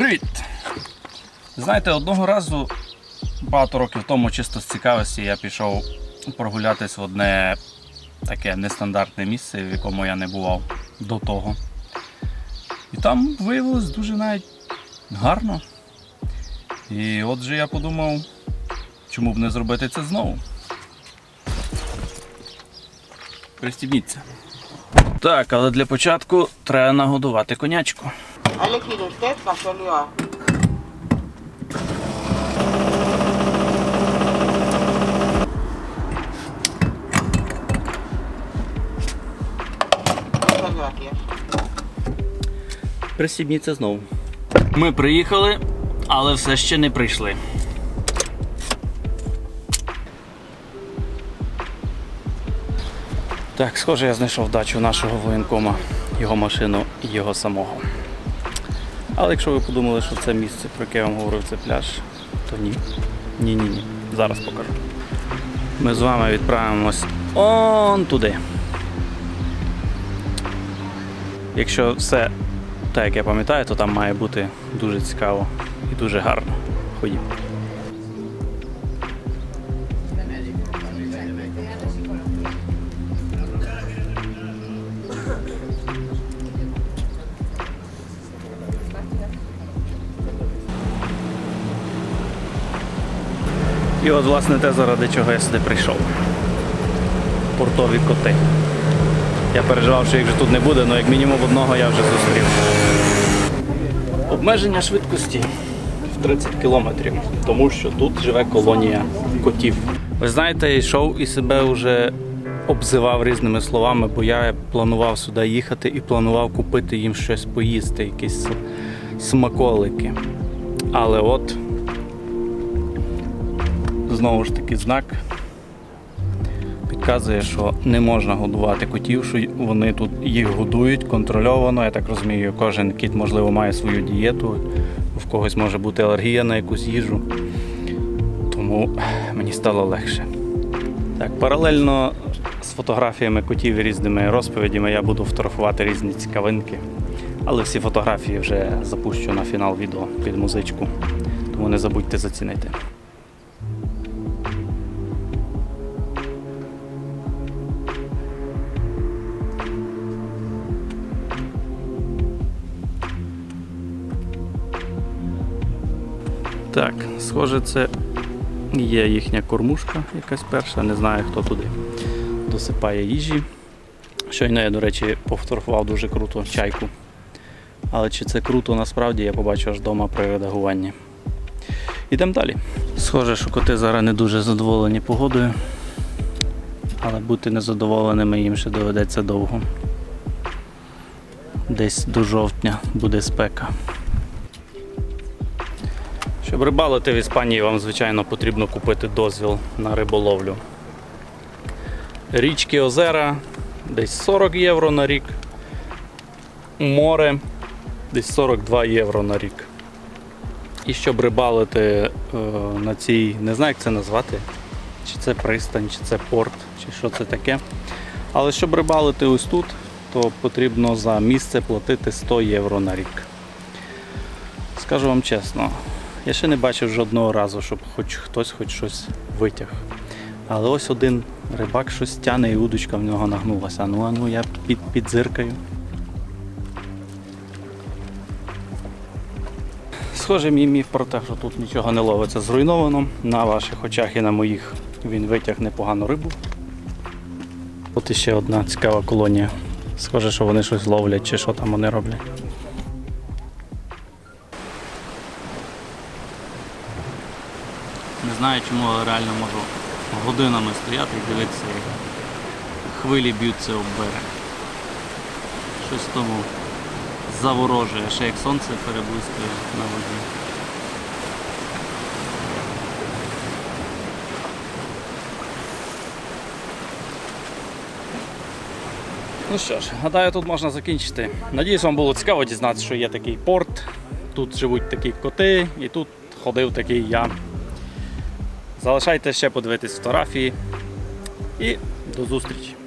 Привіт! Знаєте, одного разу, багато років тому, чисто з цікавості, я пішов прогулятись в одне таке нестандартне місце, в якому я не бував до того. І там виявилось дуже навіть гарно. І отже я подумав, чому б не зробити це знову. Пристібніться. Так, але для початку треба нагодувати конячку. Ha, Kirsten? Пристібніться знову. Ми приїхали, але все ще не прийшли. Так, схоже, я знайшов дачу нашого воєнкома, його машину і його самого. Але якщо ви подумали, що це місце, про яке я вам говорив, це пляж, то ні. Ні, ні, ні. Зараз покажу. Ми з вами відправимось он туди. Якщо все так, як я пам'ятаю, то там має бути дуже цікаво і дуже гарно. Ходімо. І от, власне, те, заради чого я сюди прийшов. Портові коти. Я переживав, що їх вже тут не буде, але як мінімум одного я вже зустрів. Обмеження швидкості в 30 кілометрів, тому що тут живе колонія котів. Ви знаєте, я йшов і себе вже обзивав різними словами, бо я планував сюди їхати і планував купити їм щось поїсти, якісь смаколики. Але от знову ж таки знак підказує, що не можна годувати котів, що вони тут їх годують контрольовано. Я так розумію, кожен кіт, можливо, має свою дієту, в когось може бути алергія на якусь їжу. Тому мені стало легше. Так, паралельно з фотографіями котів і різними розповідями я буду фотографувати різні цікавинки. Але всі фотографії вже запущу на фінал відео під музичку. Тому не забудьте зацінити. Так, схоже, це є їхня кормушка якась перша. Не знаю, хто туди досипає їжі. Щойно я, до речі, пофотографував дуже круто чайку. Але чи це круто насправді, я побачу аж вдома при редагуванні. Ідемо далі. Схоже, що коти зараз не дуже задоволені погодою. Але бути незадоволеними їм ще доведеться довго. Десь до жовтня буде спека. Щоб рибалити в Іспанії, вам, звичайно, потрібно купити дозвіл на риболовлю. Річки озера десь 40 євро на рік. Море десь 42 євро на рік. І щоб рибалити е, на цій, не знаю, як це назвати, чи це пристань, чи це порт, чи що це таке. Але щоб рибалити ось тут, то потрібно за місце платити 100 євро на рік. Скажу вам чесно, я ще не бачив жодного разу, щоб хоч хтось хоч щось витяг. Але ось один рибак щось тяне і удочка в нього нагнулася. Ну а ну я під, підзиркаю. Схоже, мій міф про те, що тут нічого не ловиться зруйновано. На ваших очах і на моїх він витяг непогану рибу. От іще одна цікава колонія. Схоже, що вони щось ловлять чи що там вони роблять. Знаю чому, але реально можу годинами стояти і дивитися, як хвилі б'ються об берег. Щось тому заворожує, ще як сонце переблискує на воді. Ну що ж, гадаю, тут можна закінчити. Надіюсь, вам було цікаво дізнатися, що є такий порт. Тут живуть такі коти, і тут ходив такий я. Залишайте ще подивитись фотографії. І до зустрічі!